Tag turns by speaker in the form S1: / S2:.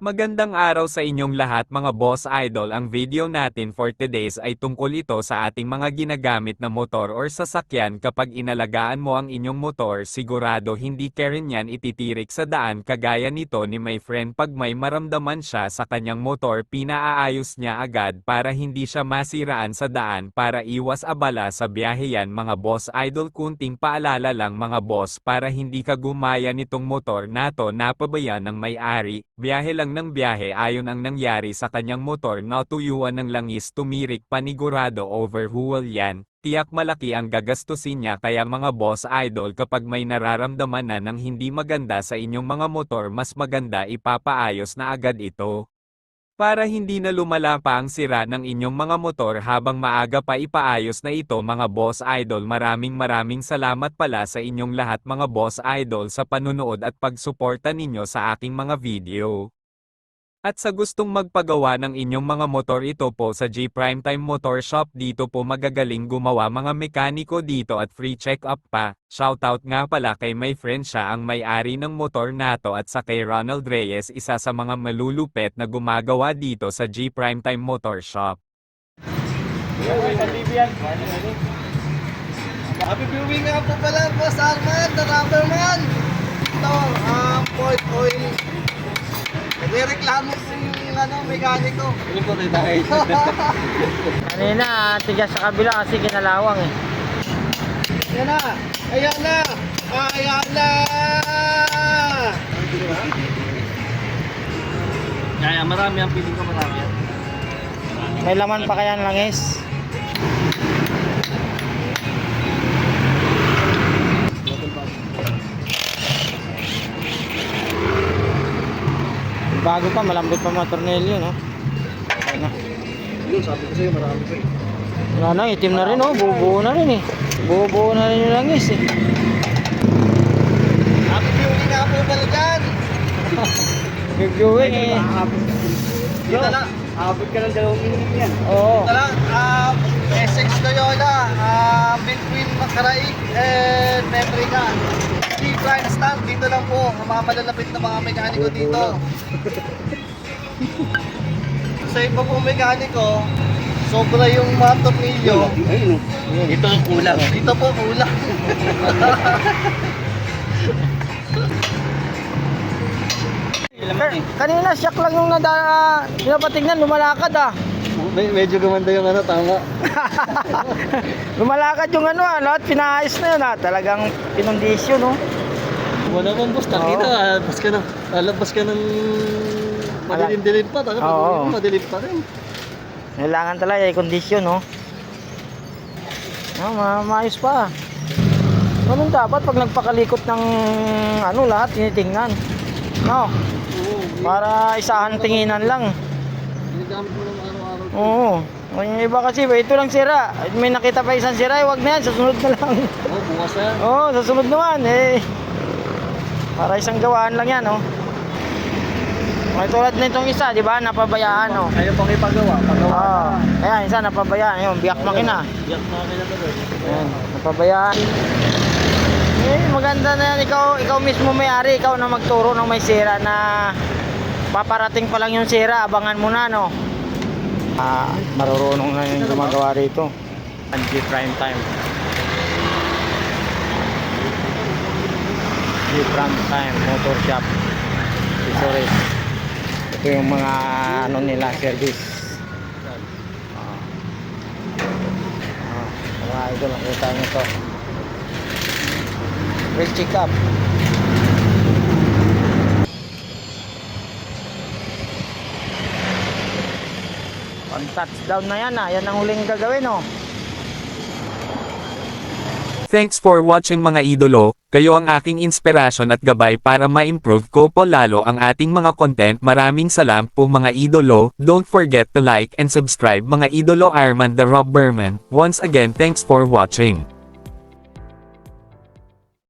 S1: Magandang araw sa inyong lahat mga boss idol. Ang video natin for today's ay tungkol ito sa ating mga ginagamit na motor or sasakyan. Kapag inalagaan mo ang inyong motor sigurado hindi ka rin yan ititirik sa daan. Kagaya nito ni my friend pag may maramdaman siya sa kanyang motor pinaaayos niya agad para hindi siya masiraan sa daan para iwas abala sa biyahe yan mga boss idol. Kunting paalala lang mga boss para hindi ka gumaya nitong motor nato napabayan ng may-ari, biyahe lang ng biyahe ayon ang nangyari sa kanyang motor na tuyuan ng langis tumirik panigurado overhaul yan. Tiyak malaki ang gagastusin niya kaya mga boss idol kapag may nararamdaman na ng hindi maganda sa inyong mga motor mas maganda ipapaayos na agad ito. Para hindi na lumala pa ang sira ng inyong mga motor habang maaga pa ipaayos na ito mga boss idol maraming maraming salamat pala sa inyong lahat mga boss idol sa panunood at pagsuporta ninyo sa aking mga video. At sa gustong magpagawa ng inyong mga motor ito po sa G Primetime Motor Shop dito po magagaling gumawa mga mekaniko dito at free check-up pa. Shoutout nga pala kay my friend siya ang may-ari ng motor nato at sa kay Ronald Reyes isa sa mga malulupet na gumagawa dito sa G Primetime Motor Shop.
S2: Happy viewing nga po pala po sa Arman, the Rubberman. Ito, um, Oil. Nagre-reklamo po yung ano, mekaniko. Ano po tayo
S3: Kanina, tigas sa kabila kasi kinalawang eh.
S2: Yan na! Ayan na! Ayan na!
S4: Kaya marami ang piling ko marami yan.
S3: May laman pa kaya ang langis? Bago pa, malambot pa mga tornilyo, no? Ano?
S2: Yun, sabi ko sa'yo, marami po eh.
S3: Wala na, itim na rin, oh. Bubuo na rin eh. Bubuo na rin yung langis eh.
S2: Happy viewing nga po pala dyan!
S3: Reviewing eh.
S2: Dito lang.
S4: Abot ka ng dalawang minute yan.
S3: Oo.
S2: Dito lang, um, Essex Loyola, um, between Macaraig and Mebrica. Prime Stand, dito lang po, ang mga malalapit na mga mekaniko dito. Sa iba pong mekaniko, sobra yung mga tornilyo.
S4: Ayun. Ito ang kulang.
S2: Dito po, kulang.
S3: Ka- kanina, siyak lang yung nada, pinapatignan, lumalakad ah.
S2: medyo gumanda yung ano, tama.
S3: Lumalakad yung ano ah, lahat pinaayos na yun ah. Talagang pinundisyon no.
S2: Wala naman boss,
S3: nakita,
S2: alabas ka na, alabas ka ng
S3: madilim-dilim
S2: pa, taka
S3: Oo.
S2: madilim pa rin.
S3: Kailangan talaga i kondisyon no. Ah, ma maayos pa. Ganun dapat pag nagpakalikot ng ano lahat tinitingnan. No,
S2: Oo,
S3: para isahan tinginan lang.
S2: ginagamit mo ng araw-araw.
S3: Oo. Yung iba kasi, ito lang sira. May nakita pa isang sira, eh, wag na yan, sa sunod na lang.
S2: Oo, bukas na yan.
S3: Oo, sa sunod naman eh. Para isang gawaan lang yan, oh. May tulad nitong isa, di ba? Napabayaan, oh.
S2: Ayaw pang ipagawa, pagawa
S3: Oo. Ayan, isa napabayaan. Ayun, biyak makina.
S2: Yak na kaya to doon.
S3: Ayan, napabayaan. Eh, maganda na yan. Ikaw, ikaw mismo may-ari. Ikaw na magturo ng may sira na paparating pa lang yung sira. Abangan mo na, no? Ah, marurunong na yung gumagawa rito. Anti prime time. G prime time motor shop. Accessories. Ito yung mga ano nila service. Ah. Ah, mga idol, nakita nyo to. Brake check up. On touchdown na yan ah. Yan ang huling gagawin oh.
S1: Thanks for watching mga idolo, kayo ang aking inspirasyon at gabay para ma-improve ko po lalo ang ating mga content. Maraming salam po mga idolo, don't forget to like and subscribe mga idolo Arman the Rob Berman. Once again thanks for watching.